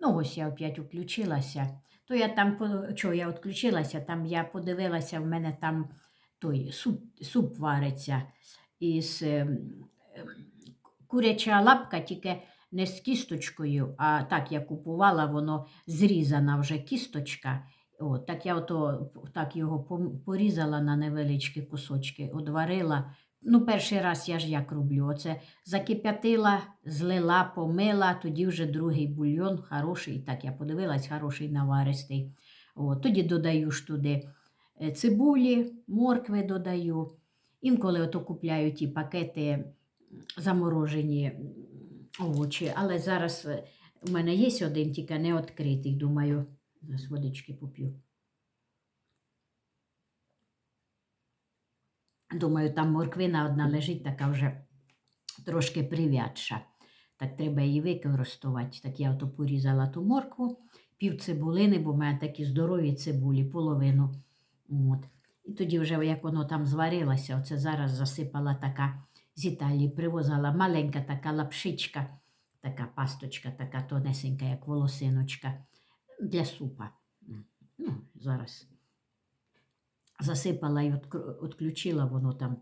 Ну, ось я опять включилася. То я там, чого я відключилася, там я подивилася, в мене там той суп, суп вариться із ем, ем, куряча лапка, тільки не з кісточкою, а так я купувала, воно зрізана вже кісточка. От, так я ото, так його порізала на невеличкі кусочки, одварила. Ну, перший раз я ж як роблю. Оце закип'ятила, злила, помила, тоді вже другий бульйон хороший. Так я подивилась, хороший наваристий. От, тоді додаю ж туди е, цибулі, моркви додаю. Інколи ото купляю ті пакети заморожені овочі, але зараз е, у мене є один, тільки не відкритий. Думаю, зараз водички поп'ю. Думаю, там морквина одна лежить, така вже трошки прив'ядша. Так треба її використовувати. Так я ото порізала ту моркву, пів цибулини, бо в мене такі здорові цибулі, половину. От. І тоді, вже як воно там зварилося, оце зараз засипала така з Італії, привозила маленька така лапшичка, така пасточка, така тонесенька, як волосиночка, для супа. Ну, зараз засипала і відключила воно там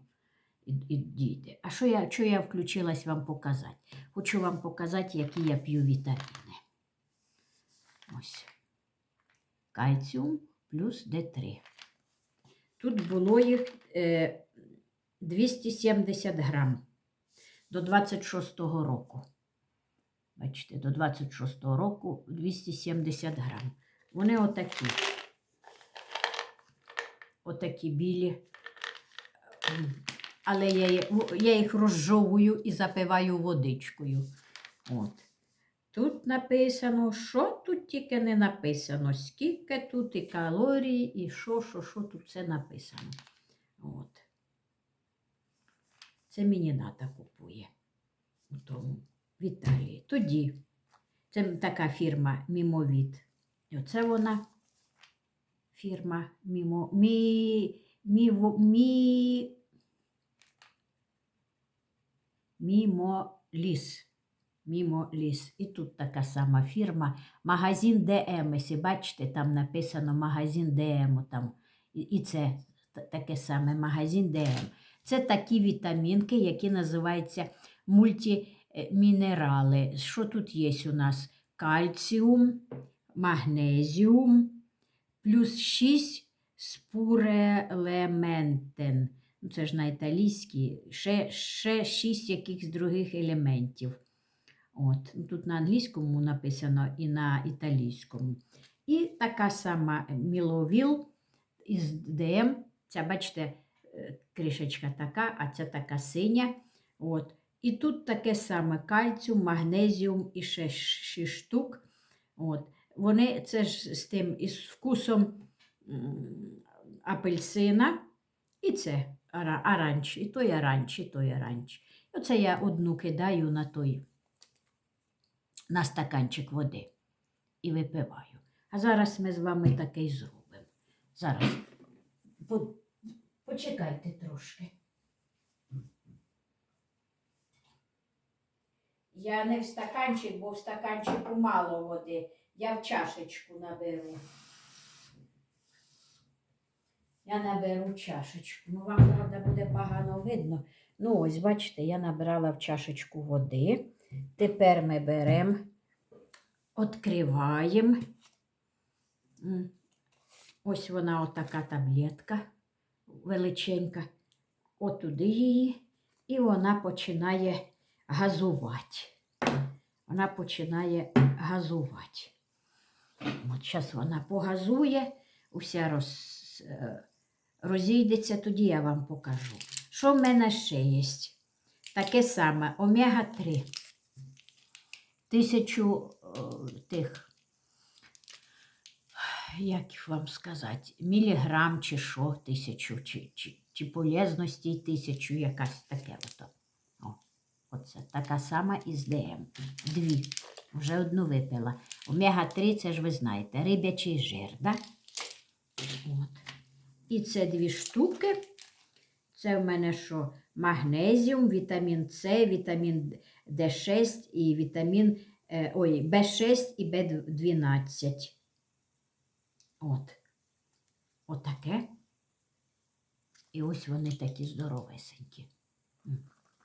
і, і. А що я, що я включилась вам показати? Хочу вам показати, які я п'ю вітаміни. Ось. Кальціум плюс Д3. Тут було їх е, 270 грам до 26-го року. Бачите, до 26-го року 270 грам. Вони отакі. Отакі білі. Але я, я їх розжовую і запиваю водичкою. От. Тут написано, що тут тільки не написано, скільки тут і калорій, і що, що, що тут все написано. От. Це мені ната купує у тому в Італії. Тоді це така фірма Мімовіт. І оце вона фірма Мімо, мі, міво, мі, Мімо Ліс. Мімо Ліс. І тут така сама фірма. Магазин ДМ. Якщо бачите, там написано магазин ДМ. Там. І це таке саме магазин ДМ. Це такі вітамінки, які називаються мультимінерали. Що тут є у нас? Кальціум, магнезіум, плюс 6 спурелементен. Ну, Це ж на італійській, ще, ще 6 якихось других елементів. От. ну, Тут на англійському написано і на італійському. І така сама міловіл із ДМ. Ця, бачите, е, кришечка така, а ця така синя. От. І тут таке саме кальціум, магнезіум і ще 6 штук. От. Вони це ж з тим із вкусом апельсина. І це ара- аранч, і той аранч, і той аранч. Оце я одну кидаю на той на стаканчик води і випиваю. А зараз ми з вами таке й зробимо. Зараз по- почекайте трошки. Я не в стаканчик, бо в стаканчику мало води. Я в чашечку наберу. Я наберу чашечку. Ну, вам, правда, буде погано видно. Ну, ось, бачите, я набрала в чашечку води. Тепер ми беремо, відкриваємо. Ось вона отака таблетка величенька. Отуди її, і вона починає газувати. Вона починає газувати. От зараз вона погазує, уся роз, е, розійдеться, тоді я вам покажу. Що в мене ще є? Таке саме омега-3. Тисячу е, тих, як вам сказати, міліграм чи що, тисячу, чи, чи, чи полезності тисячу, якась таке. Ото. О, оце така сама із ДМ. Дві. Вже одну випила. Омега-3, це ж ви знаєте, рибячий жир, да? От. І це дві штуки. Це в мене що? Магнезіум, вітамін С, вітамін Д6 і вітамін Е, ой, Б6 і Б12. От. Отаке. І ось вони такі здоровесенькі.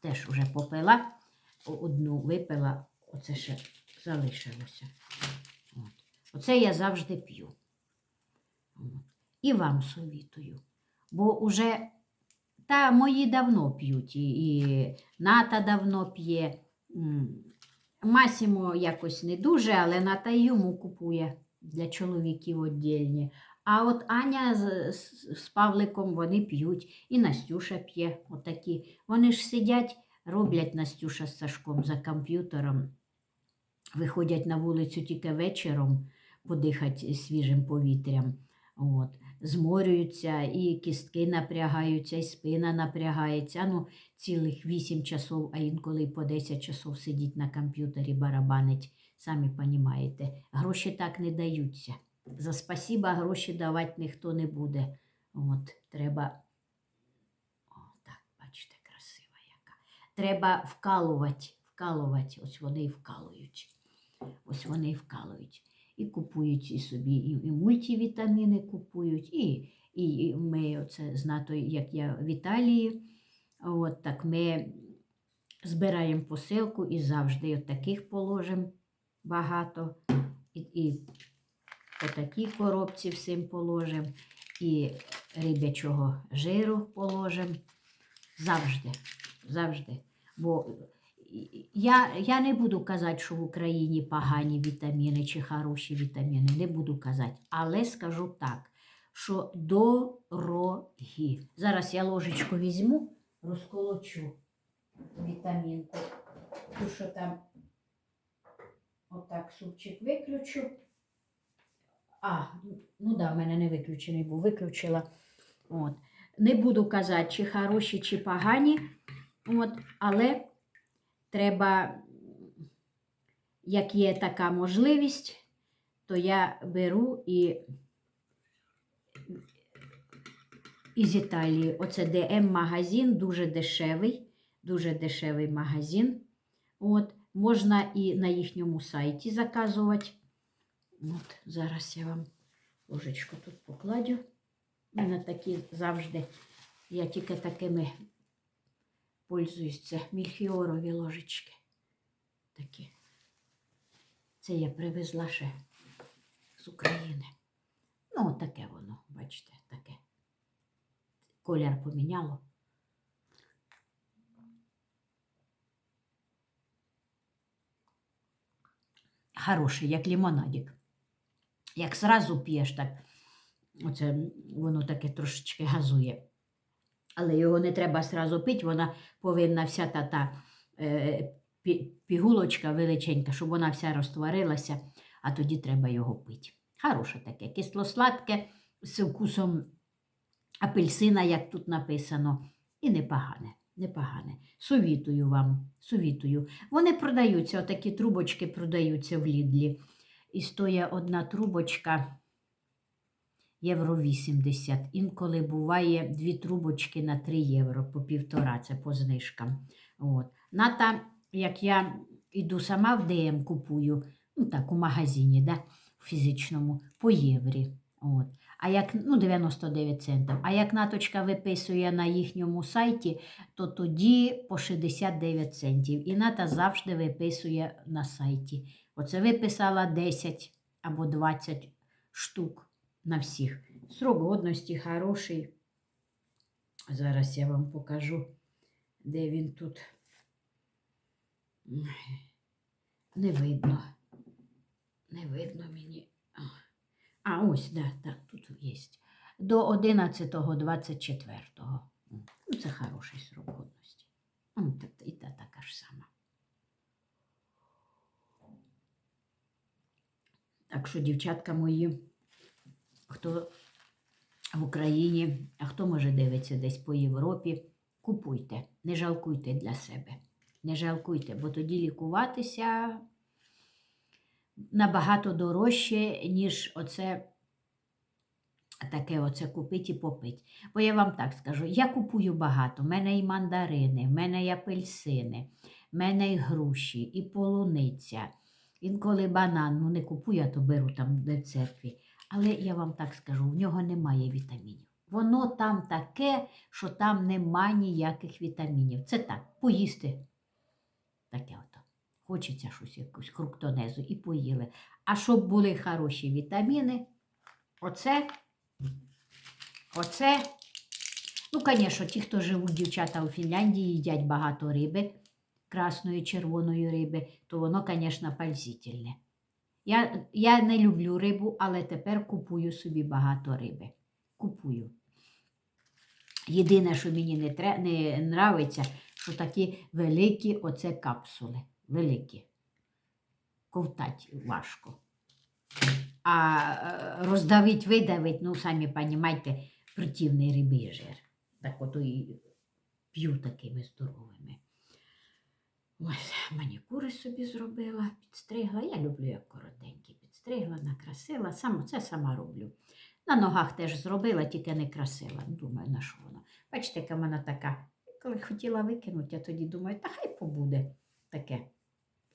Теж уже попила, одну випила, оце ще залишилося. От. Оце я завжди п'ю. І вам совітую. Бо уже та мої давно п'ють, і, Ната давно п'є. Масімо якось не дуже, але Ната йому купує для чоловіків віддільні. А от Аня з, з, з Павликом вони п'ють, і Настюша п'є отакі. Вони ж сидять, роблять Настюша з Сашком за комп'ютером, виходять на вулицю тільки вечором подихати свіжим повітрям. От. Зморюються, і кістки напрягаються, і спина напрягається. Ну, цілих 8 часов, а інколи по 10 часов сидіть на комп'ютері, барабанить. Самі розумієте, гроші так не даються. За спасіба гроші давати ніхто не буде. От, треба. О, так, бачите, красива яка. Треба вкалувати, вкалувати. Ось вони і вкалують. Ось вони і вкалують. І купують і собі, і, мультивітаміни купують, і, і, ми оце знато, як я в Італії, от так ми збираємо посилку і завжди от таких положимо багато. І, і по такій коробці всім положимо, і рибячого жиру положимо. Завжди, завжди. Бо я, я не буду казати, що в Україні погані вітаміни чи хороші вітаміни. Не буду казати. Але скажу так, що дорогі. Зараз я ложечку візьму, розколочу вітамінку. Ту, що там отак супчик виключу. А, ну да, в мене не виключений був, виключила. От. Не буду казати, чи хороші, чи погані. От, але треба, як є така можливість, то я беру і із Італії. Оце ДМ-магазин, дуже дешевий, дуже дешевий магазин. От, можна і на їхньому сайті заказувати. От, зараз я вам ложечку тут покладю. У мене такі завжди, я тільки такими пользуюсь, це мільхіорові ложечки. Такі. Це я привезла ще з України. Ну, таке воно, бачите, таке. Колір поміняло. Хороший, як лимонадик. Як зразу п'єш, так оце воно таке трошечки газує. Але його не треба зразу пити, вона повинна вся та, та е, пігулочка величенька, щоб вона вся розтворилася, а тоді треба його пити. Хороше таке, кисло-сладке, з вкусом апельсина, як тут написано, і непогане. Непогане. Совітую вам, совітую. Вони продаються, отакі трубочки продаються в Лідлі. І стоїть одна трубочка євро 80. Інколи буває дві трубочки на 3 євро по півтора, це по знижкам. От. Ната, як я йду сама в ДМ купую, ну так, у магазині, да, в фізичному, по єврі. От. А як, ну, 99 центів. А як наточка виписує на їхньому сайті, то тоді по 69 центів. І ната завжди виписує на сайті. Оце виписала 10 або 20 штук на всіх. Срок годності хороший. Зараз я вам покажу, де він тут. Не видно. Не видно мені. А, ось, да, так, тут є. До 11.24. Ну, це хороший срок годності. Ну, І та така ж сама. Так що, дівчатка мої, хто в Україні, а хто може дивиться десь по Європі, купуйте, не жалкуйте для себе. Не жалкуйте, бо тоді лікуватися набагато дорожче, ніж оце таке оце купить і попить. Бо я вам так скажу, я купую багато. У мене і мандарини, в мене і апельсини, в мене і груші, і полуниця, Інколи банан, ну не купую, а то беру там де в церкві. Але я вам так скажу, в нього немає вітамінів. Воно там таке, що там нема ніяких вітамінів. Це так, поїсти. Таке ото. Хочеться щось якусь фруктонезу і поїли. А щоб були хороші вітаміни, оце, оце. Ну, звісно, ті, хто живуть дівчата у Фінляндії, їдять багато риби, красної, червоної риби, то воно, звісно, пальзительне. Я, я не люблю рибу, але тепер купую собі багато риби. Купую. Єдине, що мені не, тре, не нравиться, що такі великі оце капсули. Великі. Ковтать важко. А е, роздавить, видавить, ну, самі розумієте, противний рибий жир. Так ото і п'ю такими здоровими. Ось, манікури собі зробила, підстригла. Я люблю як коротенькі. Підстригла, накрасила. Сам, це сама роблю. На ногах теж зробила, тільки не красила. Думаю, на що воно. Бачите, яка вона така. Коли хотіла викинути, я тоді думаю, та хай побуде таке.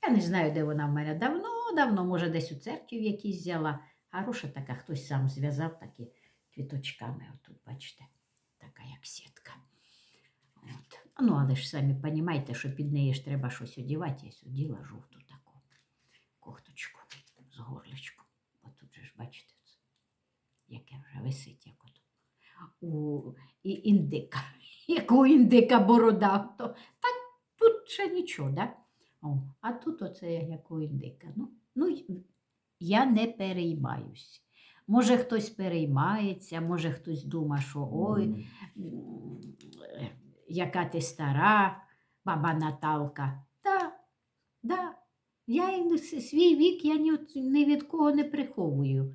Я не знаю, де вона в мене давно, давно, може, десь у церкві в якійсь взяла. Хороша така, хтось сам зв'язав такі квіточками. Отут, бачите, така як сітка. От. Ну, але ж самі розумієте, що під неї ж треба щось одівати. Я сюди жовту таку кофточку з горличком. Бо тут же ж, бачите, це, яке вже висить, як от у і індика. Як у індика борода. То, так тут ще нічого, да? О, а тут оце як у індика. Ну, ну, я не переймаюсь. Може, хтось переймається, може хтось думає, що ой, е, яка ти стара, баба Наталка. Да, да. Я свій вік я ні, ні від кого не приховую.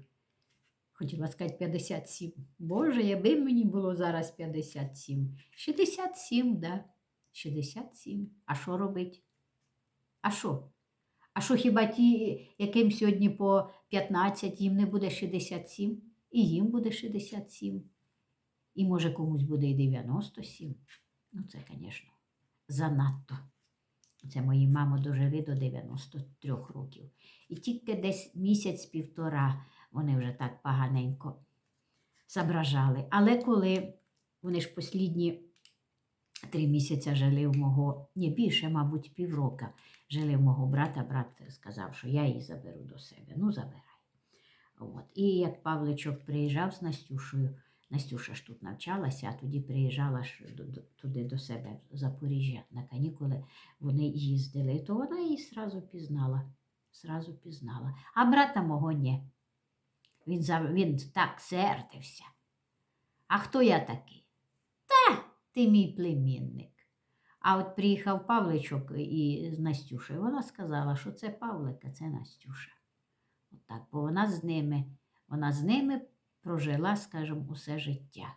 Хотіла сказати 57. Боже, якби мені було зараз 57. 67, да. 67. А що робить? А що? А що хіба ті, яким сьогодні по 15, їм не буде 67? І їм буде 67. І може комусь буде і 97. Ну, це, звісно, занадто. Це мої мами дожили до 93 років. І тільки десь місяць-півтора вони вже так поганенько зображали. Але коли вони ж послідні три місяці жили в мого, ні, більше, мабуть, піврока жили в мого брата, брат сказав, що я її заберу до себе. Ну, забирай. От. І як Павличок приїжджав з Настюшею, Настюша ж тут навчалася, а тоді приїжджала ж туди до себе, в Запоріжжя, на канікули, вони їздили, то вона її сразу пізнала. Сразу пізнала. А брата мого ні. Він, він так сердився. А хто я такий? Та, ти мій племінник. А от приїхав Павличок і з Настюшею, вона сказала, що це Павлика, це Настюша. Отак, бо вона з ними, вона з ними прожила, скажімо, усе життя.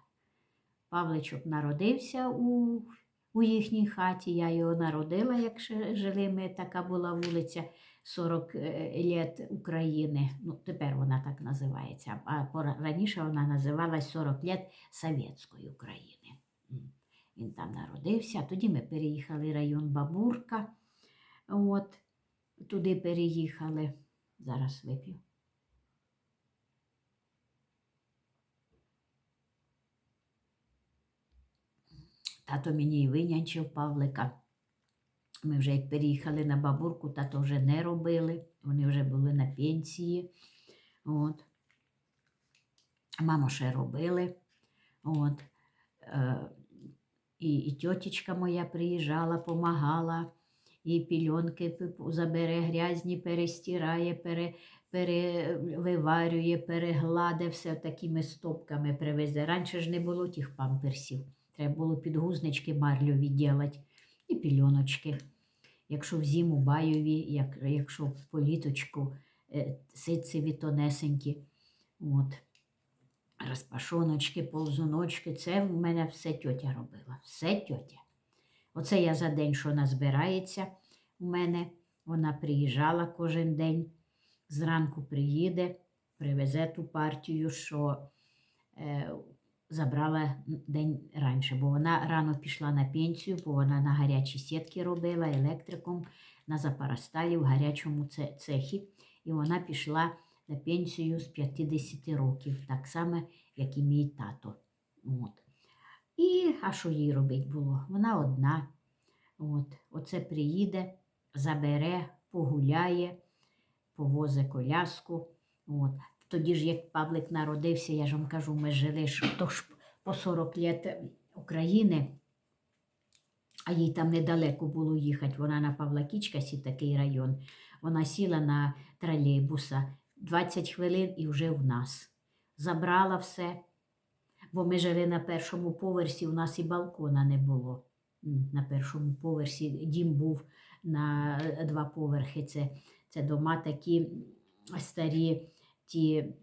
Павличок народився у, у їхній хаті, я його народила, як жили ми, така була вулиця 40 е, літ України. Ну, тепер вона так називається, а раніше вона називалась 40 літ Совєтської України. Він там народився, тоді ми переїхали район Бабурка. От, туди переїхали. Зараз вип'ю. Тато мені і винянчив Павлика. Ми вже як переїхали на бабурку, тато вже не робили. Вони вже були на пенсії. От. Маму ще робили. От. Е, і, і тьотечка моя приїжджала, помагала, і пільонки забере грязні, перестирає, пере, перевиварює, перегладе, все такими стопками привезе. Раніше ж не було тих памперсів. Треба було підгузнички марльові ділати і пільоночки. Якщо в зиму байові, як, якщо в політочку е, ситцеві тонесенькі. От. Розпашоночки, ползуночки, це в мене все тьотя робила. Все тьотя. Оце я за день, що назбирається у мене. Вона приїжджала кожен день. Зранку приїде, привезе ту партію, що е, забрала день раніше, бо вона рано пішла на пенсію, бо вона на гарячі сітки робила, електриком на Запоросталі в гарячому цехі, і вона пішла на пенсію з 50 років, так само, як і мій тато. От. І а що їй робити було? Вона одна. От. Оце приїде, забере, погуляє, повозе коляску. От. Тоді ж, як Павлик народився, я ж вам кажу, ми жили то ж по 40 літ України, а їй там недалеко було їхати. Вона на Павлакічкасі, такий район. Вона сіла на тролейбуса 20 хвилин і вже в нас. Забрала все, бо ми жили на першому поверсі, у нас і балкона не було. На першому поверсі дім був на два поверхи. Це, це дома такі старі, ті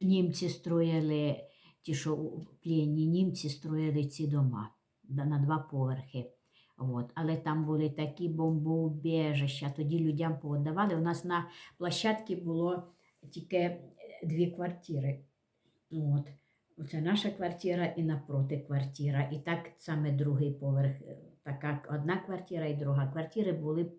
німці строїли, ті, що у німці строїли ці дома на два поверхи. От. Але там були такі бомбоубежища, тоді людям повидавали. У нас на площадці було тільки е, дві квартири. От. Це наша квартира і напроти квартира. І так саме другий поверх. е, Така одна квартира і друга. Квартири були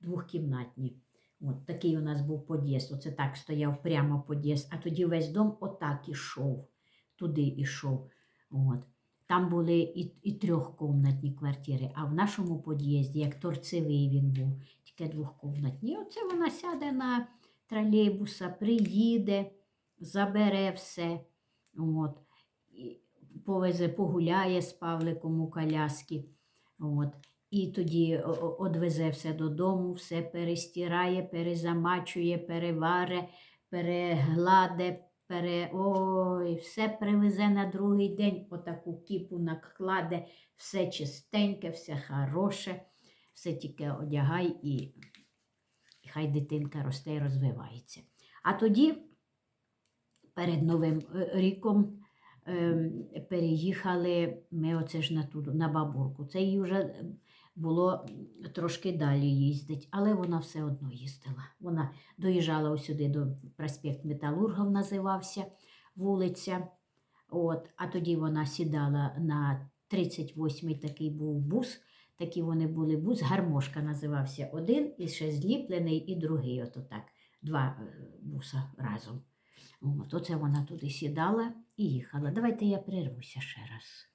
двохкімнатні. От такий у нас був під'їзд. Оце так стояв прямо під'їзд, а тоді весь дом отак ішов, туди ішов. От. Там були і, і трьохкомнатні квартири, а в нашому під'їзді, як торцевий він був, тільки двохкомнатні. Оце вона сяде на тролейбуса, приїде, забере все. От. Повезе, погуляє з Павликом у коляски. От. І тоді о- одвезе все додому, все перестирає, перезамачує, переваре, перегладе, пере... Ой, все привезе на другий день, отаку кіпу накладе, все чистеньке, все хороше, все тільки одягай і, і хай дитинка росте і розвивається. А тоді перед Новим е, ріком ем, переїхали ми оце ж на ту, на бабурку. Це їй вже е, було трошки далі їздить, але вона все одно їздила. Вона доїжджала сюди до проспект Металургов називався вулиця. От, а тоді вона сідала на 38-й такий був бус. Такі вони були бус, гармошка називався один, і ще зліплений, і другий. Ото так, два е, буса разом. От, оце вона туди сідала і їхала. Давайте я прервуся ще раз.